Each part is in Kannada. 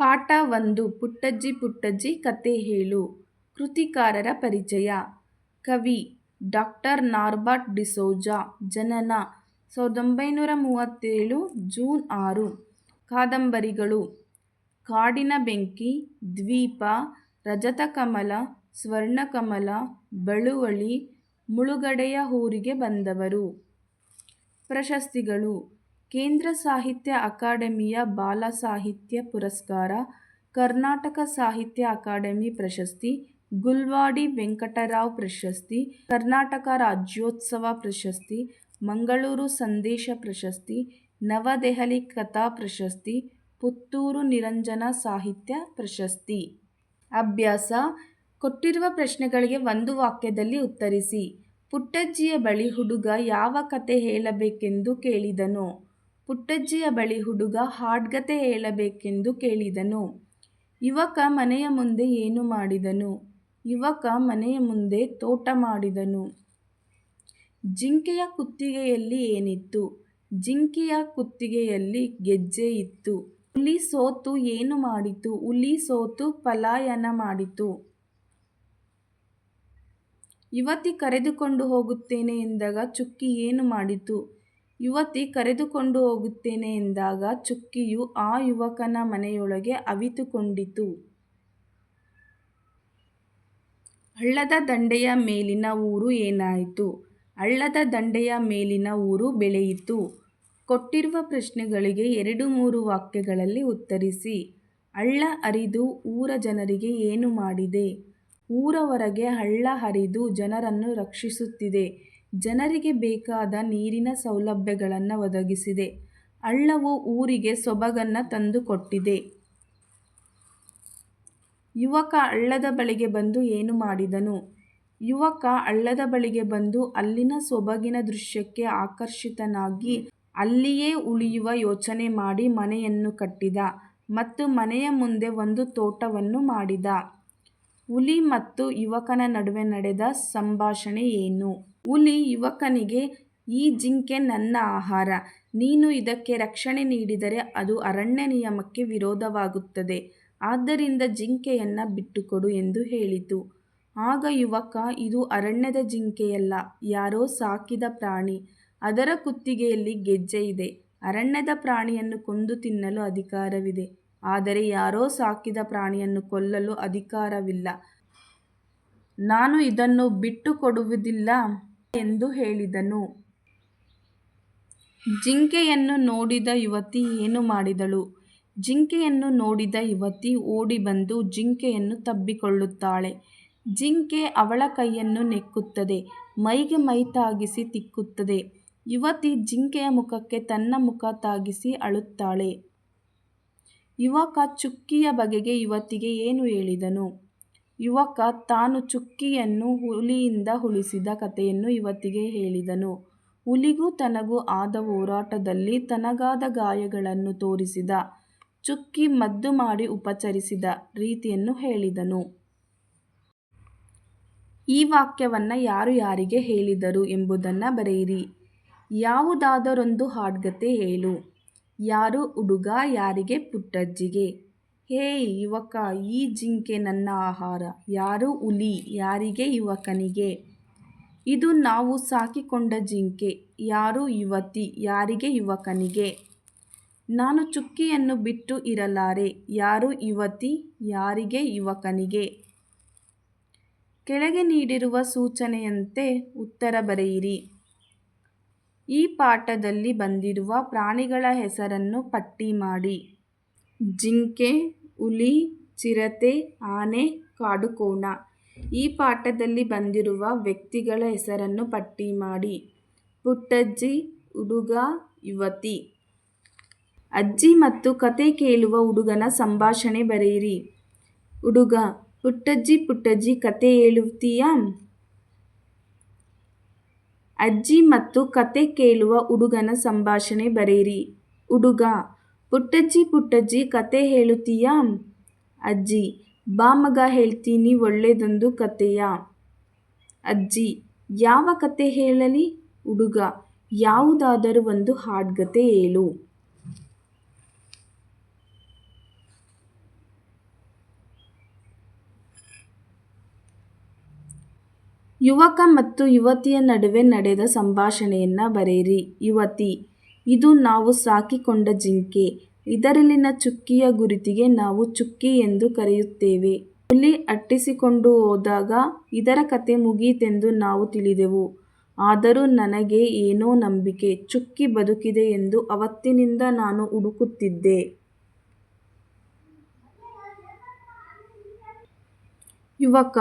ಪಾಠ ಒಂದು ಪುಟ್ಟಜ್ಜಿ ಪುಟ್ಟಜ್ಜಿ ಕತೆ ಹೇಳು. ಕೃತಿಕಾರರ ಪರಿಚಯ. ಕವಿ ಡಾಕ್ಟರ್ ನಾರ್ಬರ್ಟ್ ಡಿಸೋಜಾ, ಜನನ ಸಾವಿರದ ಒಂಬೈನೂರ ಮೂವತ್ತೇಳು, ಜೂನ್ ಆರು. ಕಾದಂಬರಿಗಳು ಕಾಡಿನ ಬೆಂಕಿ, ದ್ವೀಪ ರಜತಕಮಲ ಸ್ವರ್ಣಕಮಲ ಬಳುವಳಿ, ಮುಳುಗಡೆಯ ಊರಿಗೆ ಬಂದವರು. ಪ್ರಶಸ್ತಿಗಳು ಕೇಂದ್ರ ಸಾಹಿತ್ಯ ಅಕಾಡೆಮಿಯ ಬಾಲ ಸಾಹಿತ್ಯ ಪುರಸ್ಕಾರ, ಕರ್ನಾಟಕ ಸಾಹಿತ್ಯ ಅಕಾಡೆಮಿ ಪ್ರಶಸ್ತಿ, ಗುಲ್ವಾಡಿ ವೆಂಕಟರಾವ್ ಪ್ರಶಸ್ತಿ, ಕರ್ನಾಟಕ ರಾಜ್ಯೋತ್ಸವ ಪ್ರಶಸ್ತಿ, ಮಂಗಳೂರು ಸಂದೇಶ ಪ್ರಶಸ್ತಿ, ನವದೆಹಲಿ ಕಥಾ ಪ್ರಶಸ್ತಿ, ಪುತ್ತೂರು ನಿರಂಜನ ಸಾಹಿತ್ಯ ಪ್ರಶಸ್ತಿ. ಅಭ್ಯಾಸ, ಕೊಟ್ಟಿರುವ ಪ್ರಶ್ನೆಗಳಿಗೆ ಒಂದು ವಾಕ್ಯದಲ್ಲಿ ಉತ್ತರಿಸಿ, ಪುಟ್ಟಜ್ಜಿಯ ಬಳಿ ಹುಡುಗ ಯಾವ ಕತೆ ಹೇಳಬೇಕೆಂದು ಕೇಳಿದನು. ಪುಟ್ಟಜ್ಜಿಯ ಬಳಿ ಹುಡುಗ ಹಾಡ್ಗತೆ ಹೇಳಬೇಕೆಂದು ಕೇಳಿದನು. ಯುವಕ ಮನೆಯ ಮುಂದೆ ಏನು ಮಾಡಿದನು? ಯುವಕ ಮನೆಯ ಮುಂದೆ ತೋಟ ಮಾಡಿದನು. ಜಿಂಕೆಯ ಕುತ್ತಿಗೆಯಲ್ಲಿ ಏನಿತ್ತು? ಜಿಂಕೆಯ ಕುತ್ತಿಗೆಯಲ್ಲಿ ಗೆಜ್ಜೆ ಇತ್ತು. ಹುಲಿ ಸೋತು ಏನು ಮಾಡಿತು? ಹುಲಿ ಸೋತು ಪಲಾಯನ ಮಾಡಿತು. ಯುವತಿ ಕರೆದುಕೊಂಡು ಹೋಗುತ್ತೇನೆ ಎಂದಾಗ ಚುಕ್ಕಿ ಏನು ಮಾಡಿತು? ಯುವತಿ ಕರೆದುಕೊಂಡು ಹೋಗುತ್ತೇನೆ ಎಂದಾಗ ಚುಕ್ಕಿಯು ಆ ಯುವಕನ ಮನೆಯೊಳಗೆ ಅವಿತುಕೊಂಡಿತು. ಹಳ್ಳದ ದಂಡೆಯ ಮೇಲಿನ ಊರು ಏನಾಯಿತು? ಹಳ್ಳದ ದಂಡೆಯ ಮೇಲಿನ ಊರು ಬೆಳೆಯಿತು. ಕೊಟ್ಟಿರುವ ಪ್ರಶ್ನೆಗಳಿಗೆ ಎರಡು ಮೂರು ವಾಕ್ಯಗಳಲ್ಲಿ ಉತ್ತರಿಸಿ. ಹಳ್ಳ ಹರಿದು ಊರ ಜನರಿಗೆ ಏನು ಮಾಡಿದೆ? ಊರ ಹೊರಗೆ ಹಳ್ಳ ಹರಿದು ಜನರನ್ನು ರಕ್ಷಿಸುತ್ತಿದೆ. ಜನರಿಗೆ ಬೇಕಾದ ನೀರಿನ ಸೌಲಭ್ಯಗಳನ್ನು ಒದಗಿಸಿದೆ. ಹಳ್ಳವು ಊರಿಗೆ ಸೊಬಗನ್ನು ತಂದುಕೊಟ್ಟಿದೆ. ಯುವಕ ಹಳ್ಳದ ಬಳಿಗೆ ಬಂದು ಏನು ಮಾಡಿದನು? ಯುವಕ ಹಳ್ಳದ ಬಳಿಗೆ ಬಂದು ಅಲ್ಲಿನ ಸೊಬಗಿನ ದೃಶ್ಯಕ್ಕೆ ಆಕರ್ಷಿತನಾಗಿ ಅಲ್ಲಿಯೇ ಉಳಿಯುವ ಯೋಚನೆ ಮಾಡಿ ಮನೆಯನ್ನು ಕಟ್ಟಿದ ಮತ್ತು ಮನೆಯ ಮುಂದೆ ಒಂದು ತೋಟವನ್ನು ಮಾಡಿದ. ಹುಲಿ ಮತ್ತು ಯುವಕನ ನಡುವೆ ನಡೆದ ಸಂಭಾಷಣೆ ಏನು? ಹುಲಿ ಯುವಕನಿಗೆ ಈ ಜಿಂಕೆ ನನ್ನ ಆಹಾರ. ನೀನು ಇದಕ್ಕೆ ರಕ್ಷಣೆ ನೀಡಿದರೆ ಅದು ಅರಣ್ಯ ನಿಯಮಕ್ಕೆ ವಿರೋಧವಾಗುತ್ತದೆ. ಆದ್ದರಿಂದ ಜಿಂಕೆಯನ್ನು ಬಿಟ್ಟುಕೊಡು ಎಂದು ಹೇಳಿತು. ಆಗ ಯುವಕ, ಇದು ಅರಣ್ಯದ ಜಿಂಕೆಯಲ್ಲ, ಯಾರೋ ಸಾಕಿದ ಪ್ರಾಣಿ. ಅದರ ಕುತ್ತಿಗೆಯಲ್ಲಿ ಗೆಜ್ಜೆ ಇದೆ. ಅರಣ್ಯದ ಪ್ರಾಣಿಯನ್ನು ಕೊಂದು ತಿನ್ನಲು ಅಧಿಕಾರವಿದೆ. ಆದರೆ ಯಾರೋ ಸಾಕಿದ ಪ್ರಾಣಿಯನ್ನು ಕೊಲ್ಲಲು ಅಧಿಕಾರವಿಲ್ಲ. ನಾನು ಇದನ್ನು ಬಿಟ್ಟುಕೊಡುವುದಿಲ್ಲ. ಎಂದು ಹೇಳಿದನು. ಜಿಂಕೆಯನ್ನು ನೋಡಿದ ಯುವತಿ ಏನು ಮಾಡಿದಳು? ಜಿಂಕೆಯನ್ನು ನೋಡಿದ ಯುವತಿ ಓಡಿಬಂದು ಜಿಂಕೆಯನ್ನು ತಬ್ಬಿಕೊಳ್ಳುತ್ತಾಳೆ. ಜಿಂಕೆ ಅವಳ ಕೈಯನ್ನು ನೆಕ್ಕುತ್ತದೆ, ಮೈಗೆ ಮೈ ತಾಗಿಸಿ ತಿಕ್ಕುತ್ತದೆ. ಯುವತಿ ಜಿಂಕೆಯ ಮುಖಕ್ಕೆ ತನ್ನ ಮುಖ ತಾಗಿಸಿ ಅಳುತ್ತಾಳೆ. ಯುವಕ ಚುಕ್ಕಿಯ ಬಗೆಗೆ ಯುವತಿಗೆ ಏನು ಹೇಳಿದನು? ಯುವಕ ತಾನು ಚುಕ್ಕಿಯನ್ನು ಹುಲಿಯಿಂದ ಉಳಿಸಿದ ಕಥೆಯನ್ನು ಯುವತಿಗೆ ಹೇಳಿದನು. ಹುಲಿಗೂ ತನಗೂ ಆದ ಹೋರಾಟದಲ್ಲಿ ತನಗಾದ ಗಾಯಗಳನ್ನು ತೋರಿಸಿದ, ಚುಕ್ಕಿ ಮದ್ದು ಮಾಡಿ ಉಪಚರಿಸಿದ ರೀತಿಯನ್ನು ಹೇಳಿದನು. ಈ ವಾಕ್ಯವನ್ನು ಯಾರು ಯಾರಿಗೆ ಹೇಳಿದರು ಎಂಬುದನ್ನು ಬರೆಯಿರಿ. ಯಾವುದಾದರೊಂದು ಹಾಡ್ಗತೆ ಹೇಳು. ಯಾರು ಹುಡುಗ, ಯಾರಿಗೆ ಪುಟ್ಟಜ್ಜಿಗೆ? ಹೇ ಯುವಕ, ಈ ಜಿಂಕೆ ನನ್ನ ಆಹಾರ. ಯಾರು ಹುಲಿ, ಯಾರಿಗೆ ಯುವಕನಿಗೆ? ಇದು ನಾವು ಸಾಕಿಕೊಂಡ ಜಿಂಕೆ. ಯಾರು ಯುವತಿ, ಯಾರಿಗೆ ಯುವಕನಿಗೆ? ನಾನು ಚುಕ್ಕಿಯನ್ನು ಬಿಟ್ಟು ಇರಲಾರೆ. ಯಾರು ಯುವತಿ, ಯಾರಿಗೆ ಯುವಕನಿಗೆ? ಕೆಳಗೆ ನೀಡಿರುವ ಸೂಚನೆಯಂತೆ ಉತ್ತರ ಬರೆಯಿರಿ. ಈ ಪಾಠದಲ್ಲಿ ಬಂದಿರುವ ಪ್ರಾಣಿಗಳ ಹೆಸರನ್ನು ಪಟ್ಟಿ ಮಾಡಿ. ಜಿಂಕೆ ಹುಲಿ, ಚಿರತೆ, ಆನೆ ಕಾಡುಕೋಣ ಈ ಪಾಠದಲ್ಲಿ ಬಂದಿರುವ ವ್ಯಕ್ತಿಗಳ ಹೆಸರನ್ನು ಪಟ್ಟಿ ಮಾಡಿ. ಪುಟ್ಟಜ್ಜಿ, ಹುಡುಗ, ಯುವತಿ. ಅಜ್ಜಿ ಮತ್ತು ಕತೆ ಕೇಳುವ ಹುಡುಗನ ಸಂಭಾಷಣೆ ಬರೆಯಿರಿ. ಹುಡುಗ, ಪುಟ್ಟಜ್ಜಿ ಪುಟ್ಟಜ್ಜಿ, ಕತೆ ಹೇಳುತ್ತೀಯಾ? ಅಜ್ಜಿ ಮತ್ತು ಕತೆ ಕೇಳುವ ಹುಡುಗನ ಸಂಭಾಷಣೆ ಬರೆಯಿರಿ. ಹುಡುಗ ಪುಟ್ಟಜ್ಜಿ ಪುಟ್ಟಜ್ಜಿ, ಕತೆ ಹೇಳುತ್ತೀಯಾ? ಅಜ್ಜಿ ಬಾ ಮಗ ಹೇಳ್ತೀನಿ ಒಳ್ಳೆಯದೊಂದು ಕತೆಯ? ಅಜ್ಜಿ, ಯಾವ ಕತೆ ಹೇಳಲಿ? ಹುಡುಗ, ಯಾವುದಾದರೂ ಒಂದು ಹಾಡ್ಗತೆ ಹೇಳು. ಯುವಕ ಮತ್ತು ಯುವತಿಯ ನಡುವೆ ನಡೆದ ಸಂಭಾಷಣೆಯನ್ನು ಬರೆಯಿರಿ. ಯುವತಿ ಇದು ನಾವು ಸಾಕಿಕೊಂಡ ಜಿಂಕೆ. ಇದರಲ್ಲಿನ ಚುಕ್ಕಿಯ ಗುರುತಿಗೆ ನಾವು ಚುಕ್ಕಿ ಎಂದು ಕರೆಯುತ್ತೇವೆ. ಹುಲಿ ಅಟ್ಟಿಸಿಕೊಂಡು ಹೋದಾಗ ಇದರ ಕತೆ ಮುಗಿಯಿತೆಂದು ನಾವು ತಿಳಿದೆವು. ಆದರೂ ನನಗೆ ಏನೋ ನಂಬಿಕೆ, ಚುಕ್ಕಿ ಬದುಕಿದೆ ಎಂದು ಅವತ್ತಿನಿಂದ ನಾನು ಹುಡುಕುತ್ತಿದ್ದೆ. ಯುವಕ,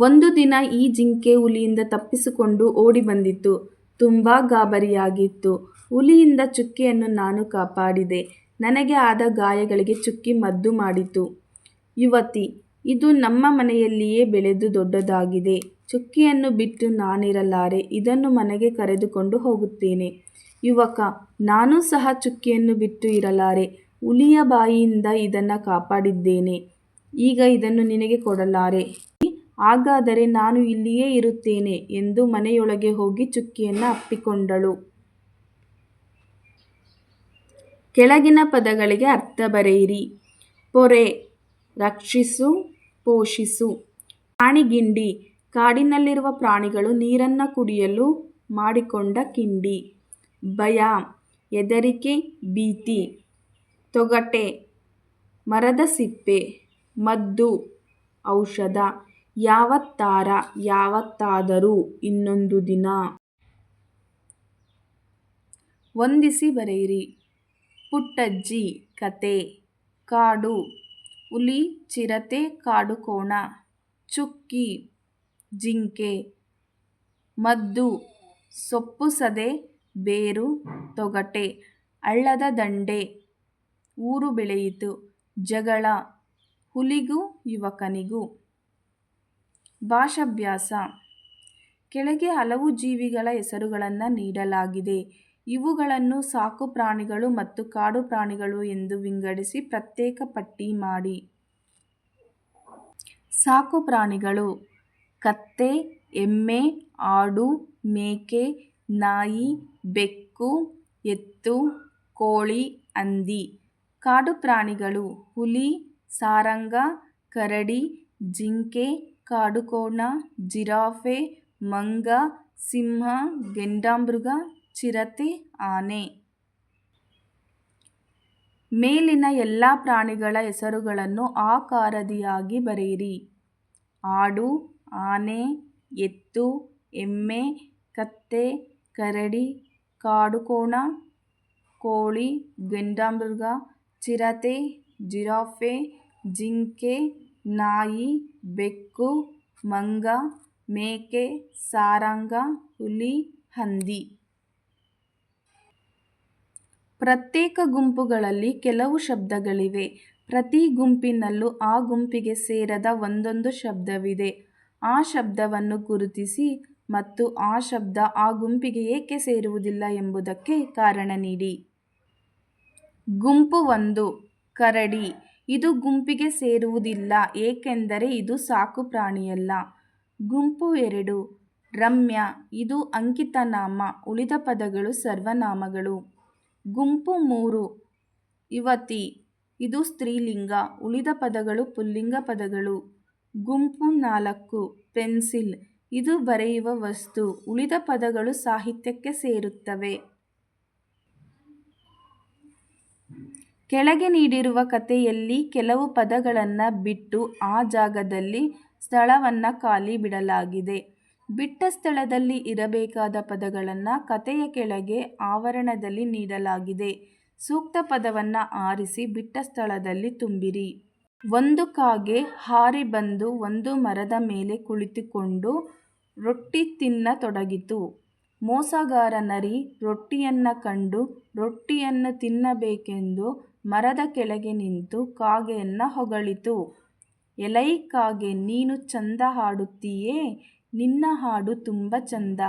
ಒಂದು ದಿನ ಈ ಜಿಂಕೆ ಹುಲಿಯಿಂದ ತಪ್ಪಿಸಿಕೊಂಡು ಓಡಿ ಬಂದಿತು ತುಂಬ ಗಾಬರಿಯಾಗಿತ್ತು. ಹುಲಿಯಿಂದ ಚುಕ್ಕಿಯನ್ನು ನಾನು ಕಾಪಾಡಿದೆ. ನನಗೆ ಆದ ಗಾಯಗಳಿಗೆ ಚುಕ್ಕಿ ಮದ್ದು ಮಾಡಿತು. ಯುವತಿ, ಇದು ನಮ್ಮ ಮನೆಯಲ್ಲಿಯೇ ಬೆಳೆದು ದೊಡ್ಡದಾಗಿದೆ. ಚುಕ್ಕಿಯನ್ನು ಬಿಟ್ಟು ನಾನಿರಲಾರೆ, ಇದನ್ನು ಮನೆಗೆ ಕರೆದುಕೊಂಡು ಹೋಗುತ್ತೇನೆ. ಯುವಕ, ನಾನೂ ಸಹ ಚುಕ್ಕಿಯನ್ನು ಬಿಟ್ಟು ಇರಲಾರೆ. ಹುಲಿಯ ಬಾಯಿಯಿಂದ ಇದನ್ನು ಕಾಪಾಡಿದ್ದೇನೆ. ಈಗ ಇದನ್ನು ನಿನಗೆ ಕೊಡಲಾರೆ. ಹಾಗಾದರೆ ನಾನು ಇಲ್ಲಿಯೇ ಇರುತ್ತೇನೆ ಎಂದು ಮನೆಯೊಳಗೆ ಹೋಗಿ ಚುಕ್ಕಿಯನ್ನು ಅಪ್ಪಿಕೊಂಡಳು. ಕೆಳಗಿನ ಪದಗಳಿಗೆ ಅರ್ಥ ಬರೆಯಿರಿ. ಪೊರೆ, ರಕ್ಷಿಸು, ಪೋಷಿಸು. ಪ್ರಾಣಿಗಿಂಡಿ ಕಾಡಿನಲ್ಲಿರುವ ಪ್ರಾಣಿಗಳು ನೀರನ್ನು ಕುಡಿಯಲು ಮಾಡಿಕೊಂಡ ಕಿಂಡಿ. ಭಯ, ಹೆದರಿಕೆ, ಭೀತಿ. ತೊಗಟೆ, ಮರದ ಸಿಪ್ಪೆ. ಮದ್ದು, ಔಷಧ. ಯಾವತ್ತಾರ ಯಾವತ್ತಾದರೂ ಇನ್ನೊಂದು ದಿನ. ಹೊಂದಿಸಿ ಬರೆಯಿರಿ. ಪುಟ್ಟಜ್ಜಿ ಕತೆ. ಕಾಡು. ಹುಲಿ ಚಿರತೆ ಕಾಡುಕೋಣ. ಚುಕ್ಕಿ. ಜಿಂಕೆ. ಮದ್ದು. ಸೊಪ್ಪು ಸದೆ. ಬೇರು. ತೊಗಟೆ. ಹಳ್ಳದ ದಂಡೆ. ಊರು ಬೆಳೆಯಿತು. ಜಗಳ. ಹುಲಿಗೂ ಯುವಕನಿಗೂ. ಭಾಷಾಭ್ಯಾಸ. ಕೆಳಗೆ ಹಲವು ಜೀವಿಗಳ ಹೆಸರುಗಳನ್ನು ನೀಡಲಾಗಿದೆ. ಇವುಗಳನ್ನು ಸಾಕುಪ್ರಾಣಿಗಳು ಮತ್ತು ಕಾಡು ಪ್ರಾಣಿಗಳು ಎಂದು ವಿಂಗಡಿಸಿ ಪ್ರತ್ಯೇಕ ಪಟ್ಟಿ ಮಾಡಿ. ಸಾಕುಪ್ರಾಣಿಗಳು ಕತ್ತೆ, ಎಮ್ಮೆ, ಆಡು, ಮೇಕೆ, ನಾಯಿ, ಬೆಕ್ಕು, ಎತ್ತು, ಕೋಳಿ, ಹಂದಿ. ಕಾಡು ಪ್ರಾಣಿಗಳು ಹುಲಿ, ಸಾರಂಗ, ಕರಡಿ, ಜಿಂಕೆ ಕಾಡುಕೋಣ, ಜಿರಾಫೆ, ಮಂಗ, ಸಿಂಹ, ಗೆಂಡಾಮೃಗ, ಚಿರತೆ, ಆನೆ. ಮೇಲಿನ ಎಲ್ಲ ಪ್ರಾಣಿಗಳ ಹೆಸರುಗಳನ್ನು ಆಕಾರದಿಯಾಗಿ ಬರೆಯಿರಿ. ಆಡು, ಆನೆ, ಎತ್ತು, ಎಮ್ಮೆ, ಕತ್ತೆ, ಕರಡಿ, ಕಾಡುಕೋಣ, ಕೋಳಿ, ಗೆಂಡಾಮೃಗ, ಚಿರತೆ, ಜಿರಾಫೆ, ಜಿಂಕೆ ನಾಯಿ, ಬೆಕ್ಕು, ಮಂಗ, ಮೇಕೆ, ಸಾರಂಗ, ಹುಲಿ, ಹಂದಿ. ಪ್ರತ್ಯೇಕ ಗುಂಪುಗಳಲ್ಲಿ ಕೆಲವು ಶಬ್ದಗಳಿವೆ. ಪ್ರತಿ ಗುಂಪಿನಲ್ಲೂ ಆ ಗುಂಪಿಗೆ ಸೇರದ ಒಂದೊಂದು ಶಬ್ದವಿದೆ. ಆ ಶಬ್ದವನ್ನು ಗುರುತಿಸಿ ಮತ್ತು ಆ ಶಬ್ದ ಆ ಗುಂಪಿಗೆ ಏಕೆ ಸೇರುವುದಿಲ್ಲ ಎಂಬುದಕ್ಕೆ ಕಾರಣ ನೀಡಿ. ಗುಂಪು ಒಂದು, ಕರಡಿ. ಇದು ಗುಂಪಿಗೆ ಸೇರುವುದಿಲ್ಲ, ಏಕೆಂದರೆ ಇದು ಸಾಕು ಪ್ರಾಣಿಯಲ್ಲ. ಗುಂಪು ಎರಡು, ರಮ್ಯ, ಇದು ಅಂಕಿತನಾಮ, ಉಳಿದ ಪದಗಳು ಸರ್ವನಾಮಗಳು. ಗುಂಪು ಮೂರು, ಯುವತಿ, ಇದು ಸ್ತ್ರೀಲಿಂಗ, ಉಳಿದ ಪದಗಳು ಪುಲ್ಲಿಂಗ ಪದಗಳು. ಗುಂಪು ನಾಲ್ಕು, ಪೆನ್ಸಿಲ್, ಇದು ಬರೆಯುವ ವಸ್ತು, ಉಳಿದ ಪದಗಳು ಸಾಹಿತ್ಯಕ್ಕೆ ಸೇರುತ್ತವೆ. ಕೆಳಗೆ ನೀಡಿರುವ ಕಥೆಯಲ್ಲಿ ಕೆಲವು ಪದಗಳನ್ನು ಬಿಟ್ಟು ಆ ಜಾಗದಲ್ಲಿ ಸ್ಥಳವನ್ನು ಖಾಲಿ ಬಿಡಲಾಗಿದೆ. ಬಿಟ್ಟ ಸ್ಥಳದಲ್ಲಿ ಇರಬೇಕಾದ ಪದಗಳನ್ನು ಕಥೆಯ ಕೆಳಗೆ ಆವರಣದಲ್ಲಿ ನೀಡಲಾಗಿದೆ. ಸೂಕ್ತ ಪದವನ್ನು ಆರಿಸಿ ಬಿಟ್ಟ ಸ್ಥಳದಲ್ಲಿ ತುಂಬಿರಿ. ಒಂದು ಕಾಗೆ ಹಾರಿ ಬಂದು ಒಂದು ಮರದ ಮೇಲೆ ಕುಳಿತುಕೊಂಡು ರೊಟ್ಟಿ ತಿನ್ನತೊಡಗಿತು ಮೋಸಗಾರ ನರಿ ರೊಟ್ಟಿಯನ್ನು ಕಂಡು ರೊಟ್ಟಿಯನ್ನು ತಿನ್ನಬೇಕೆಂದು ಮರದ ಕೆಳಗೆ ನಿಂತು ಕಾಗೆಯನ್ನು ಹೊಗಳಿತು. ಎಲೈ ಕಾಗೆ, ನೀನು ಚಂದ ಹಾಡುತ್ತೀಯೇ? ನಿನ್ನ ಹಾಡು ತುಂಬ ಚಂದ.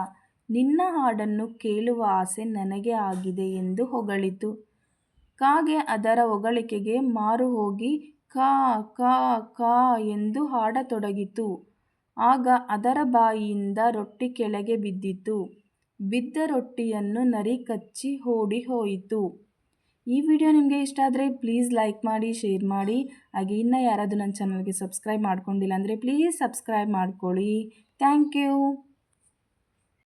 ನಿನ್ನ ಹಾಡನ್ನು ಕೇಳುವ ಆಸೆ ನನಗೆ ಆಗಿದೆ ಎಂದು ಹೊಗಳಿತು. ಕಾಗೆ ಅದರ ಹೊಗಳಿಕೆಗೆ ಮಾರು ಹೋಗಿ ಕಾ ಕಾ ಕಾ ಎಂದು ಹಾಡತೊಡಗಿತು. ಆಗ ಅದರ ಬಾಯಿಯಿಂದ ರೊಟ್ಟಿ ಕೆಳಗೆ ಬಿದ್ದಿತು. ಬಿದ್ದ ರೊಟ್ಟಿಯನ್ನು ನರಿ ಕಚ್ಚಿ ಓಡಿ ಹೋಯಿತು. ಈ ವಿಡಿಯೋ ನಿಮಗೆ ಇಷ್ಟ ಆದರೆ ಪ್ಲೀಸ್ ಲೈಕ್ ಮಾಡಿ ಶೇರ್ ಮಾಡಿ. ಹಾಗೆ ಇನ್ನೂ ಯಾರಾದರೂ ನನ್ನ ಚಾನಲ್ಗೆ ಸಬ್ಸ್ಕ್ರೈಬ್ ಮಾಡ್ಕೊಂಡಿಲ್ಲ ಅಂದರೆ ಪ್ಲೀಸ್ ಸಬ್ಸ್ಕ್ರೈಬ್ ಮಾಡ್ಕೊಳ್ಳಿ. Thank you